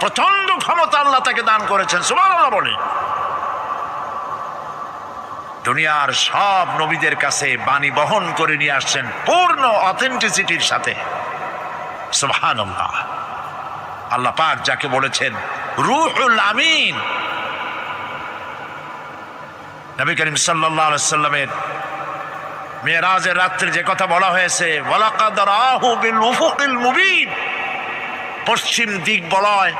প্রচণ্ড ক্ষমতা আল্লাহ তাকে দান করেছেন সুমান আল্লাহ বলে। দুনিয়ার সব নবীদের কাছে বাণী বহন করে নিয়ে আসছেন পূর্ণ অথেন্টিসিটির সাথে। সুবহান আল্লাহ আল্লাহ পাক যাকে বলেছেন, রুহুল আমিন। নবী করিম আলাইহি সাল্লামের মেয়েরাজের রাত্রে যে কথা বলা হয়েছে, ওয়ালাকাদ রাহু বিল মুবিন। পশ্চিম দিক বলয়।